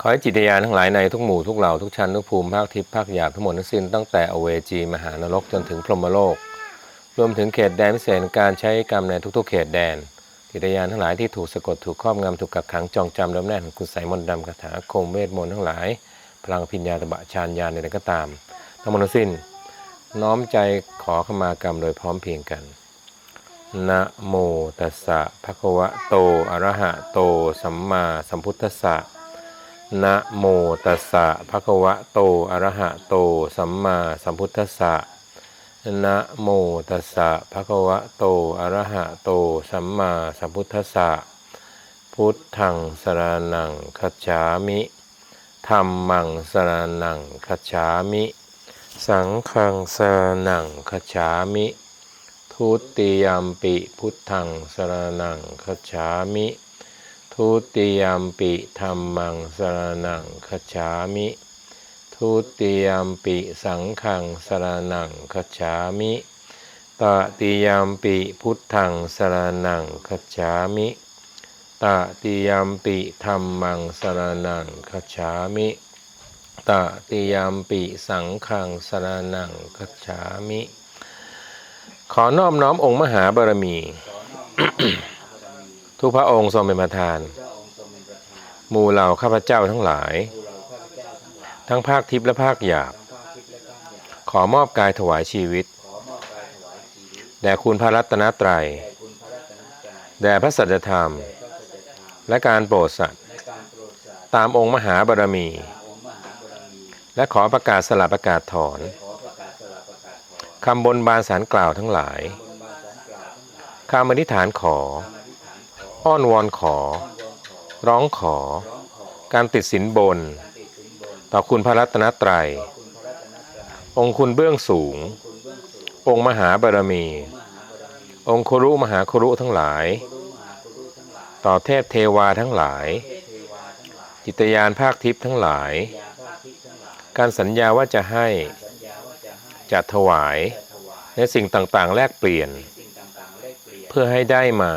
ขอให้จิตญาณทั้งหลายในทุกหมู่ทุกเหล่าทุกชั้นทุกภูมิภาคทิพย์ภาคหยาบทั้งหมดทั้งสิ้นตั้งแต่อเวจีมหานรกจนถึงพรหมโลก รวมถึงเขตแดนพิเศษการใช้กรรมในทุกๆ เขตแดน จิตญาณทั้งหลายที่ถูกสะกดถูกครอบงำถูกกักขังจองจำดำแน่นของคุณใสมนต์ดำคาถาคมเวทมนต์ทั้งหลาย พลังพิญญาตบะชานยานใดก็ตาม ทั้งหมดทั้งสิ้น น้อมใจขอขมากรรมโดยพร้อมเพียงกันนะโมตัสสะภะคะวะโตอะระหะโต สัมมาสัมพุทธัสสะ นะโมตัสสะภะคะวะโต อะระหะโต สัมมาสัมพุทธัสสะนะโมตัสสะภะคะวะโต อะระหะโต สัมมาสัมพุทธัสสะ พุทธังสรณังคัจฉามิธัมมังสรณังคัจฉามิ สังฆังสรณังคัจฉามิ ทุติยามปิพุทธังสรณังคัจฉามิ ทุติยมปิธรรมังสรณังคฉามิ ทุติยมปิสังฆังสรณังคฉามิตติยมปิพุทธังสรณังคฉามิตติยมปิธรรมังสรณังคฉามิตติยมปิสังฆังสรณังคฉามิ ขอนอบน้อมองค์มหาบารมี ทุกพระองค์ทรงเป็นประธาน หมู่เหล่าข้าพเจ้าทั้งหลาย ทั้งภาคทิพย์และภาคหยาบ ขอมอบกายถวายชีวิต แด่คุณพระรัตนตรัย แด่พระสัจธรรม และการโปรดสัตว์ ตามองค์มหาบารมี และขอประกาศสลับประกาศถอนคำบนบานสารกล่าวทั้งหลายคำอธิษฐานขออ้ อ้อนวอนขอ ร้องขอ การติดสินบน ต่อคุณพระรัตนตรัย องค์คุณเบื้องสูง องค์มหาบารมี องค์ครุมหาครุทั้งหลาย ต่อเทพเทวาทั้งหลาย จิตยานภาคทิพย์ทั้งหลาย การสัญญาว่าจะให้จะถวาย ในสิ่งต่างๆ แลกเปลี่ยน เพื่อให้ได้มา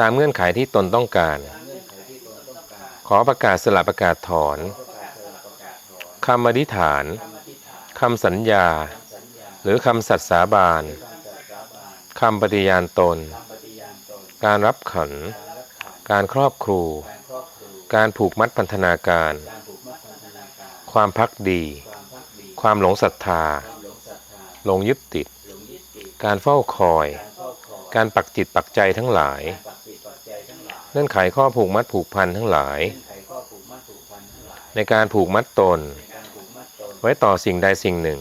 ตามเงื่อนไขที่ตนต้องการ ขอประกาศสลับประกาศถอนคำอธิษฐานคำสัญญา หรือคำสัตย์สาบานคำปฏิญาณตน การรับขัน การครอบครู การผูกมัดพันธนาการ ความพักดี ความหลงศรัทธา หลงยึดติด การเฝ้าคอย การปักจิตปักใจทั้งหลาย เงื่อนไขข้อผูกมัดผูกพันทั้งหลาย ในการผูกมัดตน ไว้ต่อสิ่งใดสิ่งหนึ่ง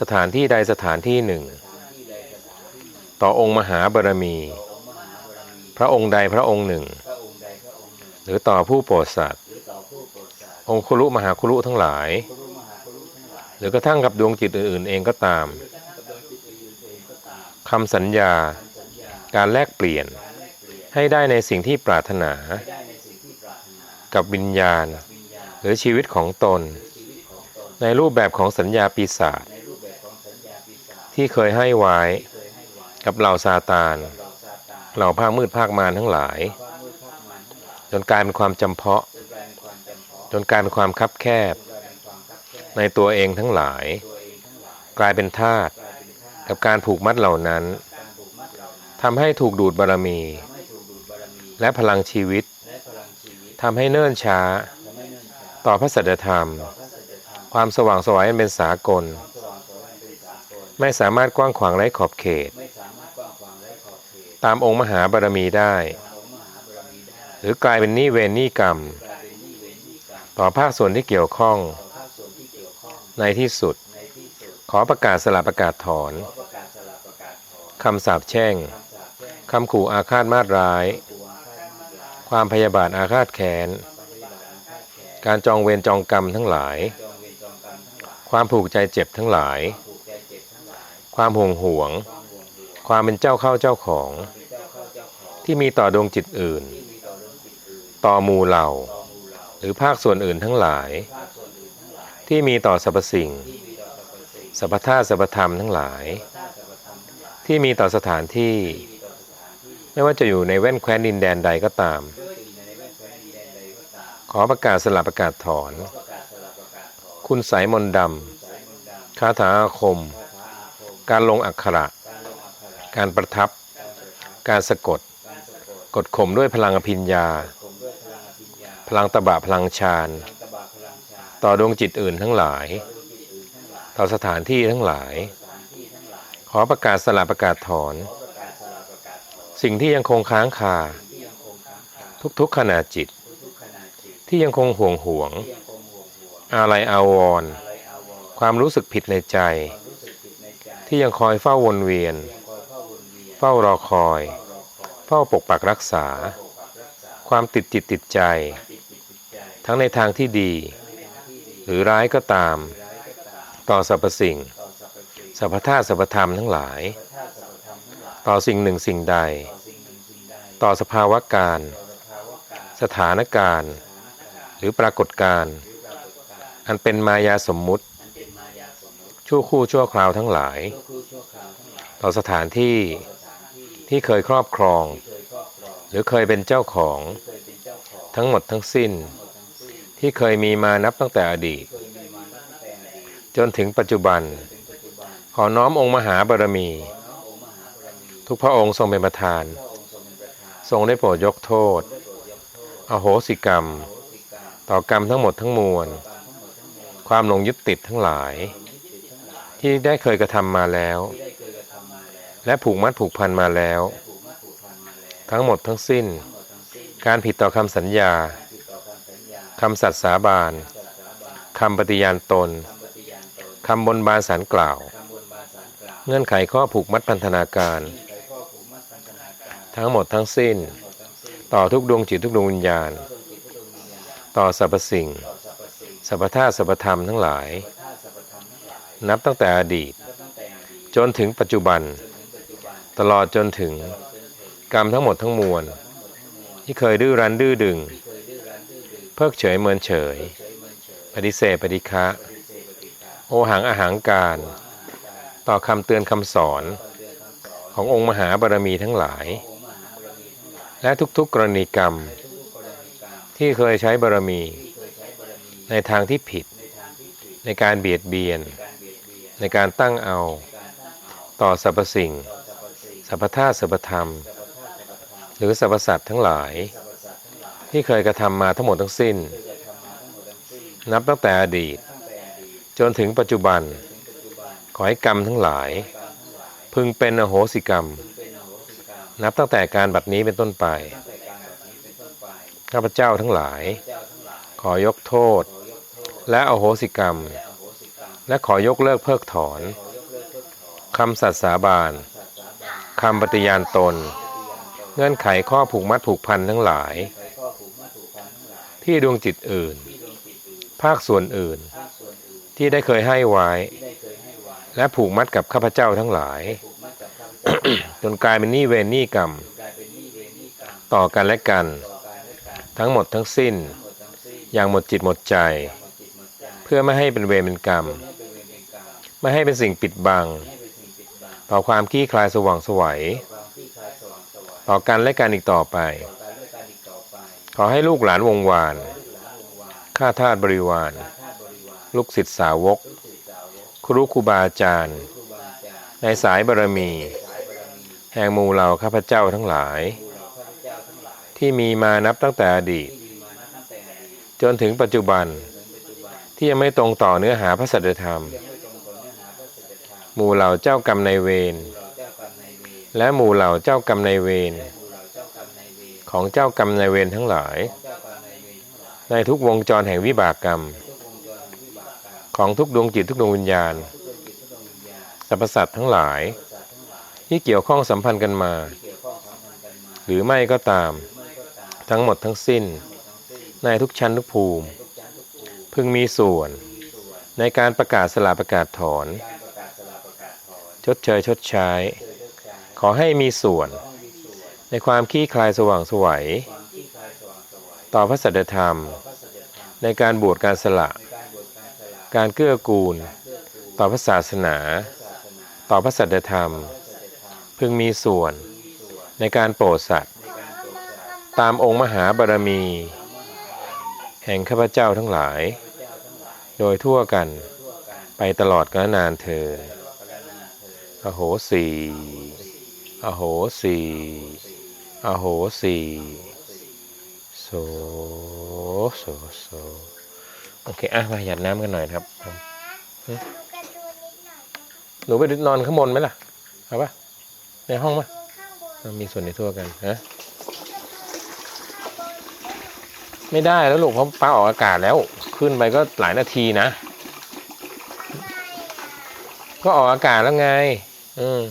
สถานที่ใดสถานที่หนึ่ง ต่อองค์มหาบารมี พระองค์ใดพระองค์หนึ่ง หรือต่อผู้โปรดสัตว์ องคุลุมหาคุลุทั้งหลาย หรือกระทั่งกับดวงจิตอื่นๆเองก็ตามคำสัญญาการแลกเปลี่ยน ให้ได้ในสิ่งที่ปรารถนา กับวิญญาณ หรือชีวิตของตน ในรูปแบบของสัญญาปีศาจที่เคยให้ไว้ กับเหล่าซาตานเหล่าภาคมืดภาคมารทั้งหลาย จนกลายเป็นความจำเพาะ จนกลายเป็นความคับแคบ ในตัวเองทั้งหลาย กลายเป็นทาตกับการผูกมัดเหล่านั้นทำให้ถูกดูดบารมี และพลังชีวิตทำให้เนิ่นช้า ต่อพระสัจธรรม ความสว่างสวายอันเป็นสากล ไม่สามารถกว้างขวางไร้ขอบเขต ตามองค์มหาบารมีได้ หรือกลายเป็นหนี้เวรหนี้กรรม ต่อภาคส่วนที่เกี่ยวข้อง ในที่สุด ขอประกาศสลับประกาศถอนคำสาปแช่งคำขู่อาฆาตมาตร้าย ความพยาบาทอาฆาตแค้น การจองเวรจองกรรมทั้งหลาย ความผูกใจเจ็บทั้งหลาย ความห่วงห่วง ความเป็นเจ้าเข้าเจ้าของ ที่มีต่อดวงจิตอื่น ต่อมูเหล่า หรือภาคส่วนอื่นทั้งหลาย ที่มีต่อสรรพสิ่งสรรพธาตุสรรพธรรมทั้งหลาย ที่มีต่อสถานที่ ไม่ว่าจะอยู่ในแว่นแคว้นดินแดนใดก็ตาม ขอประกาศสลับประกาศถอน คุณสายมนต์ดำคาถาอาคม การลงอักขระ การประทับ การสะกด กดข่มด้วยพลังอภิญญา พลังตบะพลังฌานต่อดวงจิตอื่นทั้งหลาย ต่อสถานที่ทั้งหลาย ขอประกาศสลับประกาศถอน สิ่งที่ยังคงค้างคา ทุกๆขณะจิต ที่ยังคงห่วงห่วง อะไรอาวร ความรู้สึกผิดในใจ ที่ยังคอยเฝ้าวนเวียน เฝ้ารอคอย เฝ้าปกปักรักษา ความติดจิตติดใจ ทั้งในทางที่ดี หรือร้ายก็ตาม ต่อสรรพสิ่งสรรพธาตุสรรพธรรมทั้งหลาย ต่อสิ่งหนึ่งสิ่งใด ต่อสภาวะการ สถานการณ์ หรือปรากฏการณ์ อันเป็นมายาสมมุติ ชั่วคู่ชั่วคราวทั้งหลาย ต่อสถานที่ที่เคยครอบครอง หรือเคยเป็นเจ้าของ ทั้งหมดทั้งสิ้น ที่เคยมีมานับตั้งแต่อดีต จนถึงปัจจุบัน ขอน้อมองค์มหาบารมี ทุกพระองค์ทรงเป็นประธาน ทรงได้โปรดยกโทษ อโหสิกรรม ต่อกรรมทั้งหมดทั้งมวล ความหลงยึดติดทั้งหลาย ที่ได้เคยกระทำมาแล้ว และผูกมัดผูกพันมาแล้ว ทั้งหมดทั้งสิ้น การผิดต่อคำสัญญาคำสัตย์สาบานคำปฏิญาณตนคำบนบานสารกล่าว เงื่อนไขข้อผูกมัดพันธนาการ ทั้งหมดทั้งสิ้น ต่อทุกดวงจิตทุกดวงวิญญาณ ต่อสรรพสิ่งสรรพธาตุสรรพธรรมทั้งหลาย นับตั้งแต่อดีต จนถึงปัจจุบัน ตลอดจนถึงกรรมทั้งหมดทั้งมวล ที่เคยดื้อรั้นดื้อดึง เพิกเฉยเมินเฉย ปฏิเสธปฏิฆะโอหังอาหังการ ต่อคำเตือนคำสอนขององค์มหาบารมีทั้งหลาย และทุกๆกรณีกรรม ที่เคยใช้บารมี ในทางที่ผิด ในการเบียดเบียน ในการตั้งเอา ต่อสรรพสิ่งสรรพธาตุสรรพธรรม หรือสรรพสัตว์ทั้งหลาย ที่เคยกระทำมาทั้งหมดทั้งสิ้น นับตั้งแต่อดีต จนถึงปัจจุบัน ขอให้กรรมทั้งหลาย พึงเป็นอโหสิกรรม นับตั้งแต่การบัดนี้เป็นต้นไป ข้าพเจ้าทั้งหลาย ขอยกโทษ และอโหสิกรรม และขอยกเลิกเพิกถอนคำสัตย์สาบานคำปฏิญาณตน เงื่อนไขข้อผูกมัดผูกพันทั้งหลาย ที่ดวงจิตอื่น ภาคส่วนอื่น ที่ได้เคยให้ไว้ และผูกมัดกับข้าพเจ้าทั้งหลาย จนกลายเป็นหนี้เวรหนี้กรรม ต่อกันและกัน ทั้งหมดทั้งสิ้น อย่างหมดจิตหมดใจ เพื่อไม่ให้เป็นเวรเป็นกรรม ไม่ให้เป็นสิ่งปิดบัง ต่อความขี้คลายสว่างไสวัย ต่อกันและกันอีกต่อไป ขอให้ลูกหลานวงวานข้าทาสบริวาร ลูกศิษย์สาวก ครูครูบาอาจารย์ ในสายบารมี แห่งหมู่เหล่าข้าพเจ้าทั้งหลาย ที่มีมานับตั้งแต่อดีต จนถึงปัจจุบันที่ยังไม่ตรงต่อเนื้อหาพระสัจธรรม หมู่เหล่าเจ้ากรรมนายเวรและหมู่เหล่าเจ้ากรรมนายเวรของเจ้ากรรมนายเวรทั้งหลาย ในทุกวงจรแห่งวิบากกรรม ของทุกดวงจิตทุกดวงวิญญาณสรรพสัตว์ทั้งหลาย ที่เกี่ยวข้องสัมพันธ์กันมา หรือไม่ก็ตาม ทั้งหมดทั้งสิ้น ในทุกชั้นทุกภูมิ พึงมีส่วน ในการประกาศสลาประกาศถอน ชดเชยชดใช้ ขอให้มีส่วน ในความขี้คลายสว่างสวยต่อพระสัจธรรม ในการบวชการสละ การเกื้อกูล ต่อพระศาสนา ต่อพระสัจธรรม พึงมีส่วน ในการโปรดสัตว์ ตามองค์มหาบารมี แห่งข้าพเจ้าทั้งหลาย โดยทั่วกันไปตลอดกาลนานเธอญอโหสี อโหสี อโหสีโสโสโสโอเค อะ มาหยัดน้ำกันหน่อยครับการ์ตูนนิดหน่อยนะคะหนูไปนอนข้างบนไหมล่ะ เอาปะ ในห้องปะข้างบนมันมีส่วนในทั่วกันฮะไม่ได้แล้วลูกเพราะป้าออกอากาศแล้ว ขึ้นไปก็หลายนาทีนะ ก็ออกอากาศแล้วไง อืม